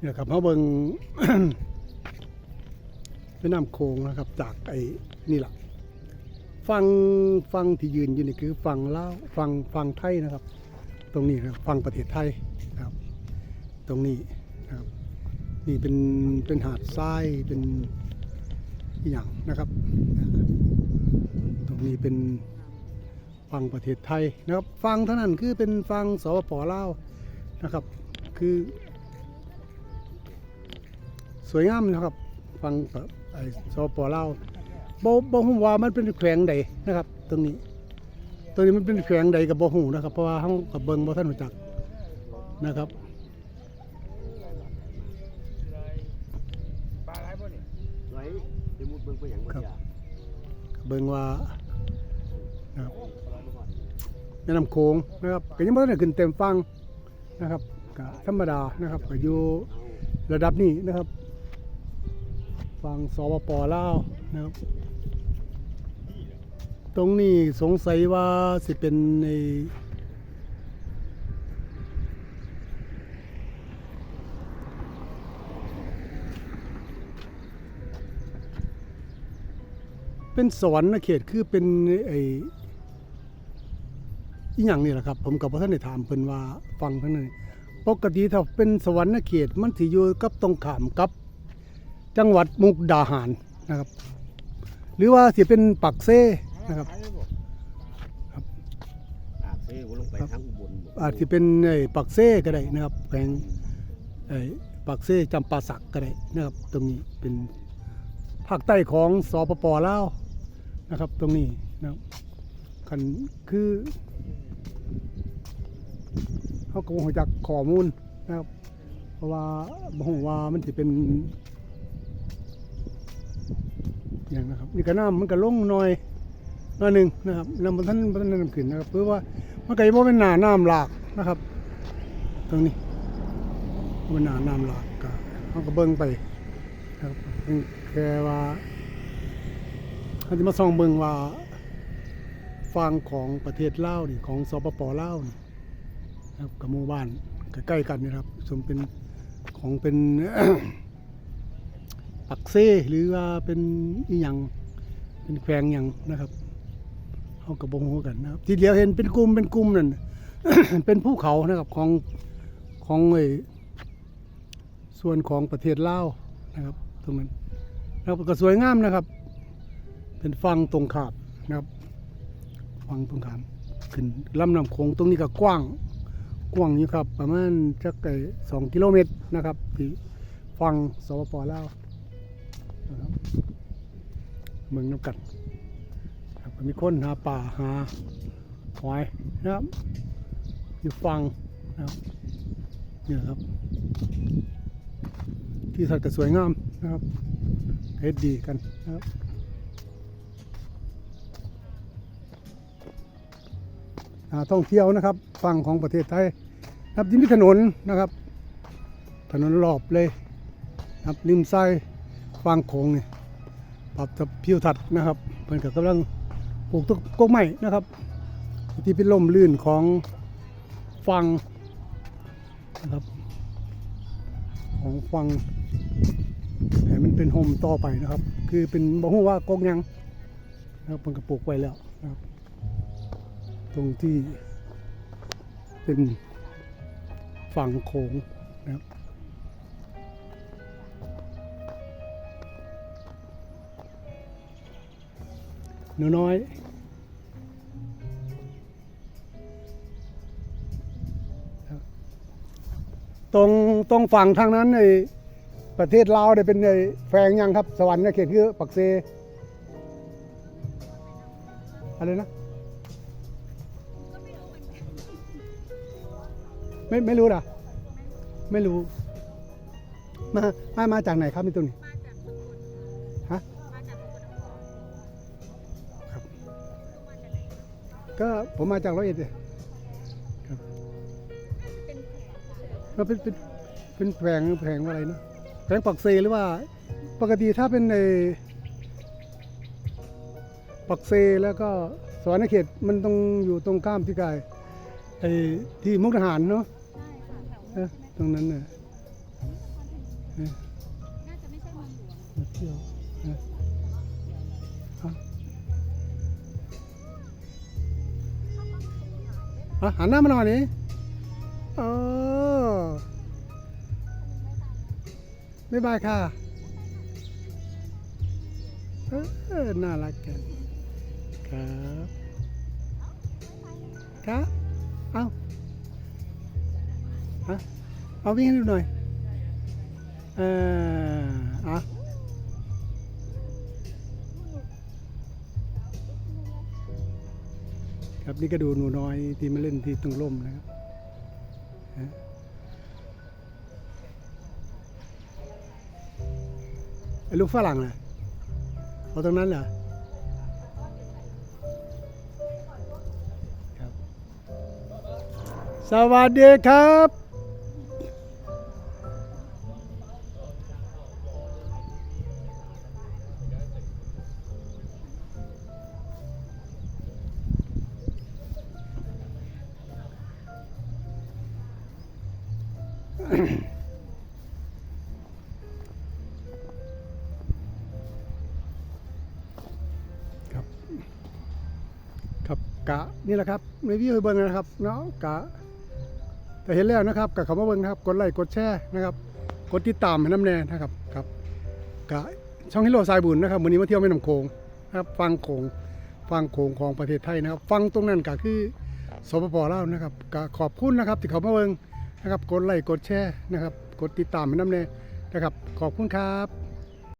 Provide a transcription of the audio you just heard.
เนี่ยครับเขาเบิงแม่น้ำโขงนะครับ จากไอ้นี่แหละฟังฟังที่ยืนอยู่นี่คือฟังเล่าฟังฟังไทยนะครับ ตรงนี้นะครับฟังประเทศไทยนะครับ ตรงนี้นะครับ นี่เป็นเป็นหาดทรายเป็นอย่างนะครับ ตรงนี้เป็นฟังประเทศไทยนะครับ ฟังเท่านั้นคือเป็นฟังสปปลาวนะครับ คือ สวยงามนะครับฟังไอ้สปปลาวบ่บ่ฮู้ว่ามันเป็นแขวงใดนะครับ ตรงนี้ ตรงนี้มันเป็นแขวงใดกับบ่ฮู้นะครับ เพราะว่าเฮากับเบิ่งบ่ทันรู้จักนะครับปลาอะไรบ่นี่ไว้ไปมุดเบิ่งไปหยังบ่ครับจ้าเบิ่งว่านะครับแม่น้ำโขงนะครับก็ยังบ่ได้ขึ้นเต็มฟังนะครับก็ธรรมดานะครับก็อยู่ระดับนี้นะครับ ฟังสปปลาวนะครับ ตรงนี้สงสัยว่าสิเป็นในเป็นสวรรค์เขตคือเป็นไอ้อีหยังนี่แหละครับ ผมกับพระท่านได้ถามเพิ่นว่าฟังเพิ่นนี่ปกติถ้าเป็นสวรรค์เขตมันสิอยู่กับตรงขามกับ จังหวัดมุกดาหารนะครับ หรือว่าสิเป็นปักเซ่นะครับขายได้บ่อาบเซ่บ่ลงไปทางอุบลบ่อาจจะเป็นไอ้ปักเซ่ก็ได้นะครับแขวงไอ้ปักเซ่จำปาสักก็ได้นะครับ ตรงนี้เป็นภาคใต้ของสปปลาวนะครับ ตรงนี้นะครับคันคือเขาก็บ่รู้จักข้อมูลนะครับ เพราะว่าบ่ฮู้ว่ามันสิเป็น อย่างนะครับนี่ก็น้ำมันก็ลงหน่อยหน่อยหนึ่งนะครับน้ำมันท่านมันท่านน้ำขึ้นนะครับเพื่อว่ามันก็ยังบ่เป็นหนาน้ำหลากนะครับ ตรงนี้บ่เป็นหนาน้ำหลากก็เขาก็เบิ่งไปครับแค่ว่าเขาจะมาส่องเบิ่งว่าฟังของประเทศลาวนี่ของสปปลาวนี่นะครับกับหมู่บ้านใกล้ๆกันนี่ครับสมเป็นของเป็น ปักเซ่หรือว่าเป็นอีหยังเป็นแขวงหยังนะครับเขากับบงหัวกันนะครับ ทีเดียวเห็นเป็นกลุ่มเป็นกลุ่มนั่นเป็นภูเขานะครับของของไอ้ส่วนของประเทศลาวนะครับ ตรงนั้นนะครับก็สวยงามนะครับ เป็นฟังตรงขามนะครับฟังตรงขามขึ้นลำน้ำโขงตรงนี้ก็กว้างกว้างอยู่ครับ ประมาณจักไอ้สองกิโลเมตรนะครับที่ฟังสปปลาว เมืองน้ำกันครับมีคนหาป่าหาหอยนะครับ อยู่ฟังนะครับเนี่ยครับ ที่สัตว์ก็สวยงามนะครับเฮ็ดดีกันนะครับท่องเที่ยวนะครับ ฝั่งของประเทศไทยนะครับที่มีถนนนะครับ ถนนรอบเลยนะครับริมไส ฟังโขงนี่ปรับทับพิวทัศน์นะครับเพิ่นก็กำลังปลูกต้นกกไม้นะครับ ที่เป็นล่มลื่นของฟังนะครับ ของฟังให้มันเป็นโฮมต่อไปนะครับ คือเป็นบอกว่ากกหยังนะครับมันก็ปลูกไว้แล้วนะครับ ตรงที่เป็นฝั่งโขงนะครับ หนูน้อย ตรงตรงฝั่งทางนั้นในประเทศลาวเนี่ยเป็นไอ้แฝงยังครับ สวรรค์เขียเขตคือปักเซอะไรนะไม่ไม่รู้หรอไม่รู้ มามามาจากไหนครับนี่ตรงนี้ ก็ผมมาจากร้อยเอ็ดเลยครับแล้วเป็นเป็นเป็นแผงแผงอะไรนะแผงปักเซหรือว่า ปกติถ้าเป็นในปักเซแล้วก็สวรรณเขตมันต้องอยู่ตรงข้ามที่กายไอ้ที่มุกดาหารเนาะเออตรงนั้นน่ะเออน่าจะไม่ใช่เมืองหลวงมาเที่ยว หันหน้ามาหน่อยนี่โอ้ไม่บายค่ะเออน่ารักกันครับครับเอาเอาเอาวิ่งให้ดูหน่อยเออ ครับนี่ก็ดูหนูน้อยที่มาเล่นที่ตรงร่มนะครับไอ้ลูกฝรั่งน่ะเอาตรงนั้นเหรอสวัสดีครับ ครับ ครับกะนี่แหละครับในวิวเบิ่งนะครับเนาะกะแต่เห็นแล้วนะครับกะเขามาเบิ่งครับกดไลค์กดแชร์นะครับ กดติดตามให้น้ำแน่นะครับครับกะช่องฮิโร่สายบุญนะครับวันนี้มาเที่ยวแม่น้ำโขงนะครับฟังโขงฟังโขงของประเทศไทยนะครับ ฟังตรงนั้นก็คือสปปลาวนะครับกะขอบคุณนะครับที่เขามาเบิ่ง นะครับ กดไลค์ กดแชร์นะครับ กดติดตามให้น้ำเน่นะครับ ขอบคุณครับ